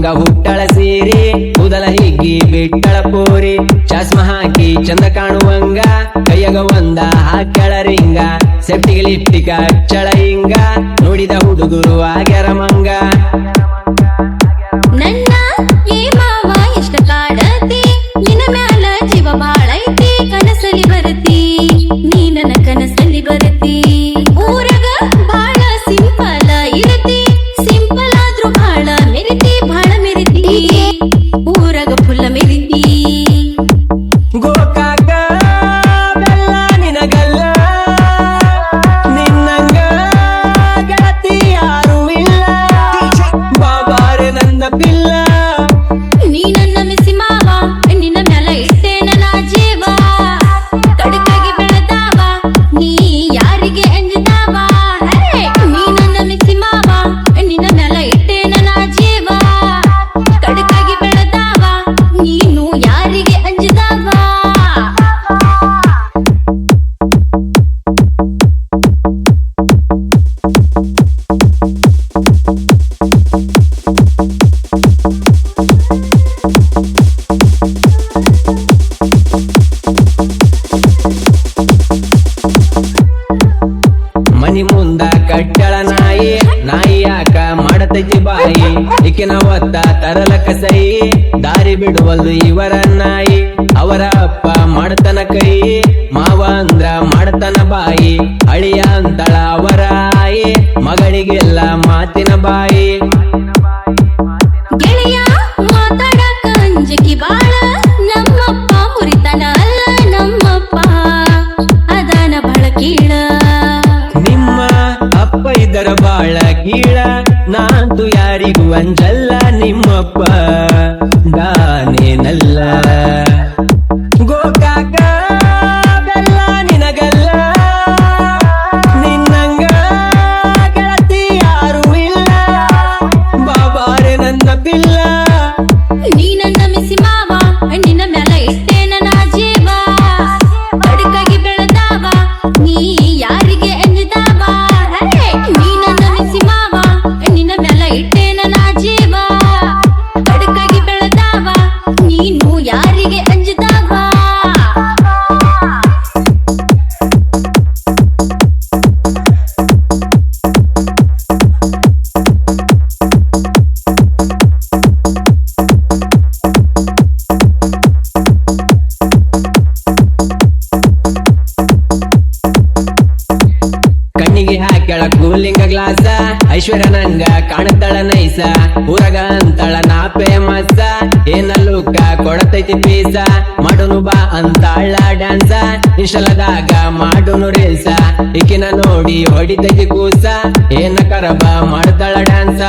ಒಪ್ಪುವಂಗ ಹುಟ್ಟಳ ಸೇರಿ, ಕೂದಲ ಹಿಗ್ಗಿ ಬಿಟ್ಟಳ ಪೋರಿ. ಚಸ್ಮ ಹಾಕಿ ಚಂದ ಕಾಣುವಂಗ, ಕೈಯಗ ಒಂದ ಹಾಕಳ ರಿಂಗ. ಸೆಪ್ಟಿಗೆ ಲಿಪ್ಟಿಕ ಅಚ್ಚಳ ಹಿಂಗ ನೋಡಿದ ಹುಡುಗರು ಆಗ್ಯಾರ ಮಂಗ. ನನ್ನ ಮಾಡತೈತಿ ಬಾಯಿ. ಇಕ್ಕಿನ ಒತ್ತ ತರಲಕ ಸೈ ದಾರಿ ಬಿಡುವಲ್ದು ಇವರ ನಾಯಿ ಅವರ ಅಪ್ಪ ಮಾಡತನ ಕೈ. ಮಾವ ಅಂದ್ರ ಮಾಡತನ ಬಾಯಿ. ಅಳಿಯ ಅಂತಳ ಅವರಾಯಿ. ಮಗಳಿಗೆಲ್ಲ ಮಾತಿನ ಬಾಯಿ. ನಾಂತು ಯಾರಿಗೂ ಅಂಜಲ್ಲ ನಿಮ್ಮಪ್ಪ. ಕೂಲಿಂಗ ಗ್ಲಾಸ, ಐಶ್ವರ್ಯ ನಂಗ, ಕಾಣುತ್ತಳ ನೈಸ. ಊರಗ ಅಂತಳ ನಾ ಫೇಮಸ್ ಏನ ಕೊಡತೈತಿ ಪೀಸ. ಮಾಡುನು ಬಾ ಅಂತಾಳ ಡ್ಯಾನ್ಸ ಇಶಲದಾಗ ಮಾಡುನು ರೀಲ್ಸ ಈಕಿನ ನೋಡಿ ಹೊಡಿತೈತಿ ಕೂಸ. ಏನ ಕರಬ ಮಾಡ್ತಾಳ ಡ್ಯಾನ್ಸ